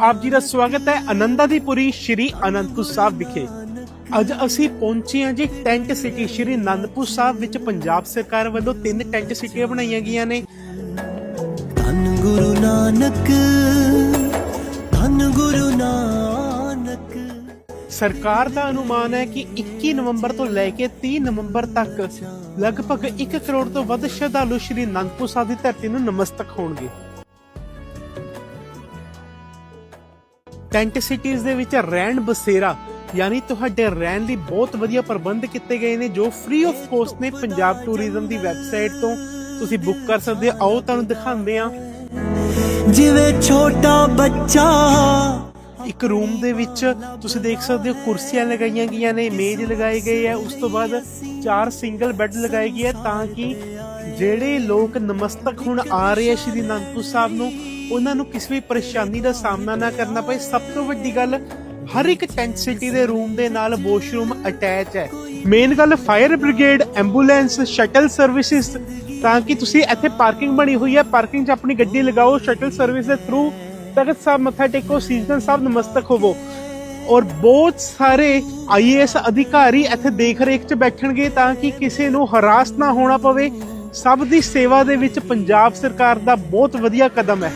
ਆਪ ਜੀ ਦਾ ਸਵਾਗਤ ਹੈ ਆਨੰਦਾਦੀਪੁਰੀ ਸ਼੍ਰੀ ਅਨੰਦਪੁਰ ਸਾਹਿਬ ਵਿਖੇ। ਅੱਜ ਅਸੀਂ ਪਹੁੰਚੇ ਹਾਂ ਜੀ ਟੈਂਟ ਸਿਟੀ ਸ਼੍ਰੀ ਅਨੰਦਪੁਰ ਸਾਹਿਬ ਵਿੱਚ ਪੰਜਾਬ ਸਰਕਾਰ ਵੱਲੋਂ ਤਿੰਨ ਟੈਂਟ ਸਿਟੀਆਂ ਬਣਾਈਆਂ ਗਈਆਂ ਨੇ। ਧੰਨ ਗੁਰੂ ਨਾਨਕ ਧੰਨ ਗੁਰੂ ਨਾਨਕ। ਸਰਕਾਰ ਦਾ ਅਨੁਮਾਨ ਹੈ ਕਿ 21 ਨਵੰਬਰ ਤੋਂ ਲੈ ਕੇ 30 ਨਵੰਬਰ ਤੱਕ ਲਗਭਗ 1 ਕਰੋੜ ਤੋਂ ਵੱਧ ਸ਼ਰਧਾਲੂ ਸ਼੍ਰੀ ਅਨੰਦਪੁਰ ਸਾਹਿਬ ਦੀ ਧਰਤੀ ਨੂੰ ਨਮਸਤਕ ਹੋਣਗੇ। ਟੈਂਟ ਸਿਟੀਜ਼ ਦੇ ਵਿੱਚ ਰਹਿਣ ਬਸੇਰਾ ਯਾਨੀ ਤੁਹਾਡੇ ਰਹਿਣ ਲਈ ਬਹੁਤ ਵਧੀਆ ਪ੍ਰਬੰਧ ਕੀਤੇ ਗਏ ਨੇ ਜੋ ਫ੍ਰੀ ਆਫ ਕੋਸਟ ਨੇ ਪੰਜਾਬ ਟੂਰਿਜ਼ਮ ਦੀ ਵੈਬਸਾਈਟ ਤੋਂ। ਤੁਸੀਂ ਬੁੱਕ ਕਰ ਸਕਦੇ ਹੋ ਆਓ ਤੁਹਾਨੂੰ ਦਿਖਾਉਂਦੇ ਹਾਂ। ਜਿਵੇਂ ਛੋਟਾ ਬੱਚਾ। ਇੱਕ ਰੂਮ ਦੇ ਵਿੱਚ ਤੁਸੀਂ ਦੇਖ ਸਕਦੇ ਹੋ ਕੁਰਸੀਆਂ ਲਗਾਈਆਂ ਗਈਆਂ ਨੇ ਮੇਜ਼ ਲਗਾਏ ਗਏ ਆ ਉਸ ਤੋਂ ਬਾਅਦ ਚਾਰ ਸਿੰਗਲ ਬੈੱਡ ਲਗਾਏ ਗਏ ਆ ਤਾਂ ਕਿ ਜਿਹੜੇ ਲੋਕ ਨਮਸਤਕ ਹੁਣ ਆ ਰਹੇ ਆ ਸ਼੍ਰੀ ਅਨੰਦਪੁਰ ਸਾਹਿਬ ਨੂੰ ਉਹਨਾਂ ਨੂੰ ਕਿਸੇ ਵੀ ਪਰੇਸ਼ਾਨੀ ਦਾ ਸਾਹਮਣਾ ਨਾ ਕਰਨਾ ਪਏ। ਸਭ ਤੋਂ ਵੱਡੀ ਗੱਲ, ਹਰ ਇੱਕ ਟੈਂਟ ਸਿਟੀ ਦੇ ਰੂਮ ਦੇ ਨਾਲ ਵਾਸ਼ਰੂਮ ਅਟੈਚ ਹੈ। ਮੇਨ ਗੱਲ fire brigade ambulance shuttle services ਤਾਂ ਕਿ ਤੁਸੀਂ ਇੱਥੇ ਪਾਰਕਿੰਗ ਬਣੀ ਹੋਈ ਹੈ। ਪਾਰਕਿੰਗ 'ਚ ਆਪਣੀ ਗੱਡੀ ਲਗਾਓ ਸ਼ਟਲ ਸਰਵਿਸ ਦੇ ਥਰੂ ਤਖਤ ਸਾਹਿਬ ਮੱਥਾ ਟੇਕੋ, ਸੀਜ਼ਨ ਸਾਹਿਬ ਨਮਸਤਕ ਹੋਵੋ। ਔਰ ਬਹੁਤ ਸਾਰੇ ਆਈਏਐਸ ਅਧਿਕਾਰੀ ਇੱਥੇ ਦੇਖ ਰੇਖ 'ਚ ਬੈਠਣਗੇ ਤਾਂ ਕਿ ਕਿਸੇ ਨੂੰ ਹਰਾਸ ਨਾ ਹੋਣਾ ਪਵੇ। ਸਭ ਦੀ ਸੇਵਾ ਦੇ ਵਿੱਚ ਪੰਜਾਬ ਸਰਕਾਰ ਦਾ ਬਹੁਤ ਵਧੀਆ ਕਦਮ ਹੈ।